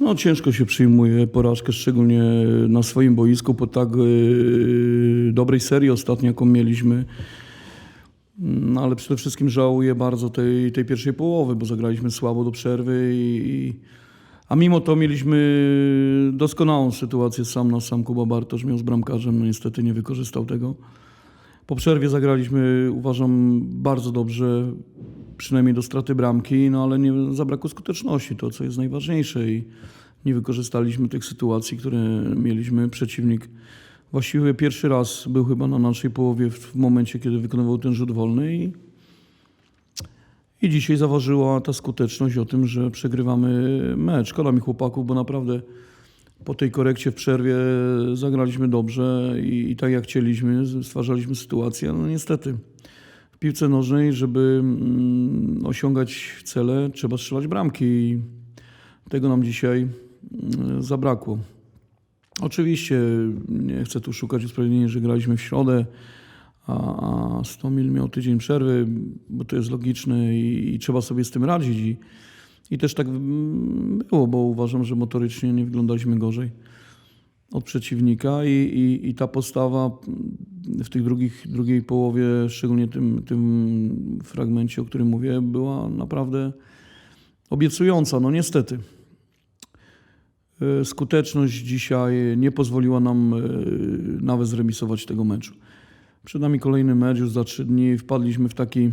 No ciężko się przyjmuje porażkę, szczególnie na swoim boisku po tak yy, dobrej serii ostatnio, jaką mieliśmy. No, ale przede wszystkim żałuję bardzo tej, tej pierwszej połowy, bo zagraliśmy słabo do przerwy i, a mimo to mieliśmy doskonałą sytuację sam na sam. Kuba Bartosz miał z bramkarzem, no niestety nie wykorzystał tego. Po przerwie zagraliśmy, uważam, bardzo dobrze, przynajmniej do straty bramki, no ale nie zabrakło skuteczności, to co jest najważniejsze i nie wykorzystaliśmy tych sytuacji, które mieliśmy. Przeciwnik właściwie pierwszy raz był chyba na naszej połowie w, momencie, kiedy wykonywał ten rzut wolny i, i dzisiaj zaważyła ta skuteczność o tym, że przegrywamy mecz. Szkoda mi chłopaków, bo naprawdę po tej korekcie w przerwie zagraliśmy dobrze i, i tak jak chcieliśmy, stwarzaliśmy sytuację. No niestety w piłce nożnej, żeby mm, osiągać cele, trzeba strzelać bramki i tego nam dzisiaj mm, zabrakło. Oczywiście nie chcę tu szukać usprawiedliwienia, że graliśmy w środę, a, a Stomil miał tydzień przerwy, bo to jest logiczne i, i trzeba sobie z tym radzić. I, i też tak mm, było, bo uważam, że motorycznie nie wyglądaliśmy gorzej od przeciwnika i, i ta postawa w drugich, drugiej połowie, szczególnie tym, tym fragmencie, o którym mówię, była naprawdę obiecująca. No niestety. E, Skuteczność dzisiaj nie pozwoliła nam e, nawet zremisować tego meczu. Przed nami kolejny mecz już za trzy dni. Wpadliśmy w taki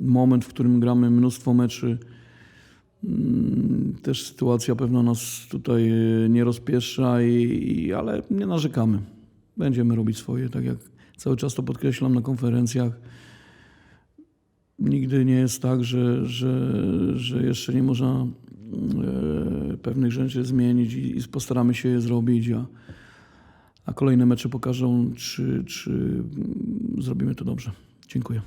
moment, w którym gramy mnóstwo meczy. Mm, Też sytuacja pewna nas tutaj e, nie rozpieszcza, i, i, ale nie narzekamy. Będziemy robić swoje, tak jak cały czas to podkreślam na konferencjach. Nigdy nie jest tak, że, że, że jeszcze nie można e, pewnych rzeczy zmienić i, postaramy się je zrobić, a, a kolejne mecze pokażą, czy, czy mm, zrobimy to dobrze. Dziękuję.